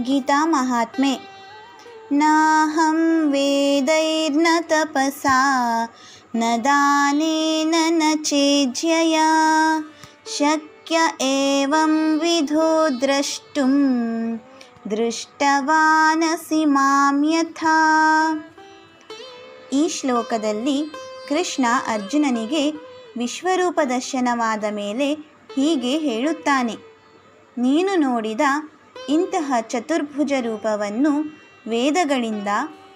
गीतामहात्म्ये नाहं वेदैर्न तपसा न दानेन न चेज्यया शक्य एवं विधो द्रष्टुं ದೃಷ್ಟವಾನಸಿ ಮಾಂ ಯಥಾ ಈ ಶ್ಲೋಕದಲ್ಲಿ ಕೃಷ್ಣ ಅರ್ಜುನನಿಗೆ ವಿಶ್ವರೂಪ ದರ್ಶನವಾದ ಮೇಲೆ ಹೀಗೆ ಹೇಳುತ್ತಾನೆ ನೀನು ನೋಡಿದ ಇಂತಹ ಚತುರ್ಭುಜ ರೂಪವನ್ನು ವೇದಗಳಿಂದ,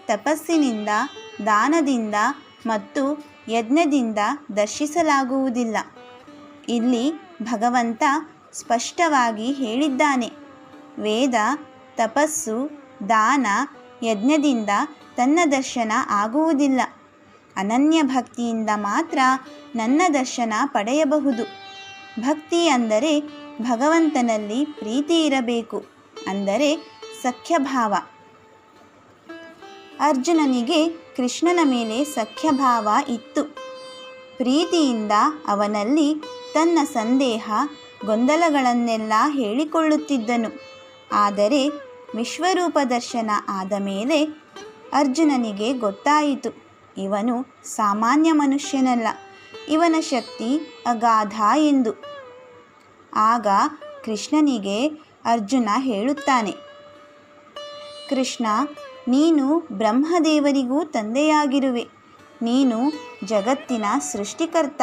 ತಪಸ್ಸಿನಿಂದ, ದಾನದಿಂದ ಮತ್ತು ಯಜ್ಞದಿಂದ ದರ್ಶಿಸಲಾಗುವುದಿಲ್ಲ. ಇಲ್ಲಿ ಭಗವಂತ ಸ್ಪಷ್ಟವಾಗಿ ಹೇಳಿದ್ದಾನೆ, ವೇದ, ತಪಸ್ಸು, ದಾನ, ಯಜ್ಞದಿಂದ ತನ್ನ ದರ್ಶನ ಆಗುವುದಿಲ್ಲ. ಅನನ್ಯ ಭಕ್ತಿಯಿಂದ ಮಾತ್ರ ನನ್ನ ದರ್ಶನ ಪಡೆಯಬಹುದು. ಭಕ್ತಿ ಅಂದರೆ ಭಗವಂತನಲ್ಲಿ ಪ್ರೀತಿ ಇರಬೇಕು. ಅಂದರೆ ಸಖ್ಯಭಾವ. ಅರ್ಜುನನಿಗೆ ಕೃಷ್ಣನ ಮೇಲೆ ಸಖ್ಯಭಾವ ಇತ್ತು. ಪ್ರೀತಿಯಿಂದ ಅವನಲ್ಲಿ ತನ್ನ ಸಂದೇಹ, ಗೊಂದಲಗಳನ್ನೆಲ್ಲ ಹೇಳಿಕೊಳ್ಳುತ್ತಿದ್ದನು. ಆದರೆ ವಿಶ್ವರೂಪ ದರ್ಶನ ಆದ ಮೇಲೆ ಅರ್ಜುನನಿಗೆ ಗೊತ್ತಾಯಿತು, ಇವನು ಸಾಮಾನ್ಯ ಮನುಷ್ಯನಲ್ಲ, ಇವನ ಶಕ್ತಿ ಅಗಾಧ ಎಂದು. ಆಗ ಕೃಷ್ಣನಿಗೆ ಅರ್ಜುನ ಹೇಳುತ್ತಾನೆ. ಕೃಷ್ಣ, ನೀನು ಬ್ರಹ್ಮದೇವರಿಗೂ ತಂದೆಯಾಗಿರುವೆ. ನೀನು ಜಗತ್ತಿನ ಸೃಷ್ಟಿಕರ್ತ.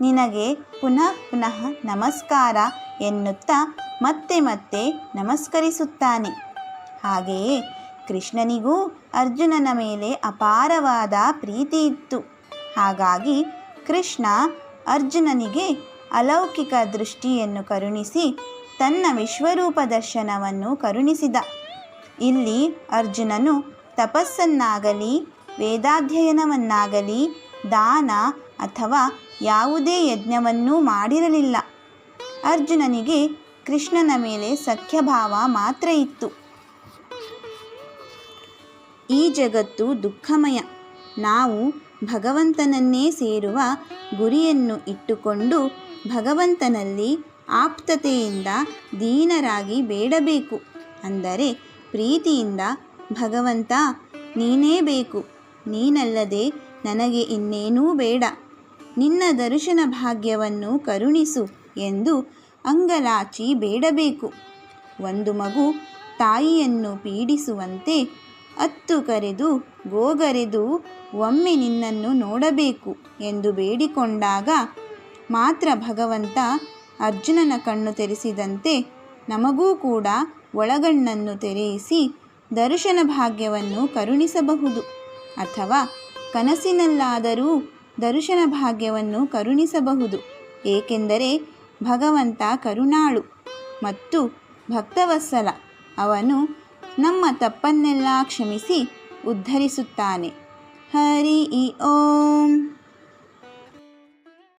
ನಿನಗೆ ಪುನಃ ಪುನಃ ನಮಸ್ಕಾರ ಎನ್ನುತ್ತಾ ಮತ್ತೆ ಮತ್ತೆ ನಮಸ್ಕರಿಸುತ್ತಾನೆ. ಹಾಗೆಯೇ ಕೃಷ್ಣನಿಗೂ ಅರ್ಜುನನ ಮೇಲೆ ಅಪಾರವಾದ ಪ್ರೀತಿ ಇತ್ತು. ಹಾಗಾಗಿ ಕೃಷ್ಣ ಅರ್ಜುನನಿಗೆ ಅಲೌಕಿಕ ದೃಷ್ಟಿಯನ್ನು ಕರುಣಿಸಿ ತನ್ನ ವಿಶ್ವರೂಪ ದರ್ಶನವನ್ನು ಕರುಣಿಸಿದ. ಇಲ್ಲಿ ಅರ್ಜುನನು ತಪಸ್ಸನ್ನಾಗಲಿ, ವೇದಾಧ್ಯಯನವನ್ನಾಗಲಿ, ದಾನ ಅಥವಾ ಯಾವುದೇ ಯಜ್ಞವನ್ನೂ ಮಾಡಿರಲಿಲ್ಲ. ಅರ್ಜುನನಿಗೆ ಕೃಷ್ಣನ ಮೇಲೆ ಸಖ್ಯಭಾವ ಮಾತ್ರ ಇತ್ತು. ಈ ಜಗತ್ತು ದುಃಖಮಯ. ನಾವು ಭಗವಂತನನ್ನೇ ಸೇರುವ ಗುರಿಯನ್ನು ಇಟ್ಟುಕೊಂಡು ಭಗವಂತನಲ್ಲಿ ಆಪ್ತತೆಯಿಂದ ದೀನರಾಗಿ ಬೇಡಬೇಕು. ಅಂದರೆ ಪ್ರೀತಿಯಿಂದ, ಭಗವಂತ, ನೀನೇ ಬೇಕು. ನೀನಲ್ಲದೆ ನನಗೆ ಇನ್ನೇನೂ ಬೇಡ. ನಿನ್ನ ದರ್ಶನ ಭಾಗ್ಯವನ್ನು ಕರುಣಿಸು ಎಂದು ಅಂಗಲಾಚಿ ಬೇಡಬೇಕು. ಒಂದು ಮಗು ತಾಯಿಯನ್ನು ಪೀಡಿಸುವಂತೆ ಅತ್ತು ಕರೆದು ಗೋಗರೆದು ಒಮ್ಮೆ ನಿನ್ನನ್ನು ನೋಡಬೇಕು ಎಂದು ಬೇಡಿಕೊಂಡಾಗ ಮಾತ್ರ ಭಗವಂತ ಅರ್ಜುನನ ಕಣ್ಣು ತೆರೆಸಿದಂತೆ ನಮಗೂ ಕೂಡ ಒಳಗಣ್ಣನ್ನು ತೆರೆಯಿಸಿ ದರ್ಶನ ಭಾಗ್ಯವನ್ನು ಕರುಣಿಸಬಹುದು. ಅಥವಾ ಕನಸಿನಲ್ಲಾದರೂ ದರ್ಶನ ಭಾಗ್ಯವನ್ನು ಕರುಣಿಸಬಹುದು. ಏಕೆಂದರೆ ಭಗವಂತ ಕರುಣಾಳು ಮತ್ತು ಭಕ್ತವತ್ಸಲ. ಅವನು ನಮ್ಮ ತಪ್ಪನ್ನೆಲ್ಲ ಕ್ಷಮಿಸಿ ಉದ್ಧರಿಸುತ್ತಾನೆ. ಹರಿ ಓಂ.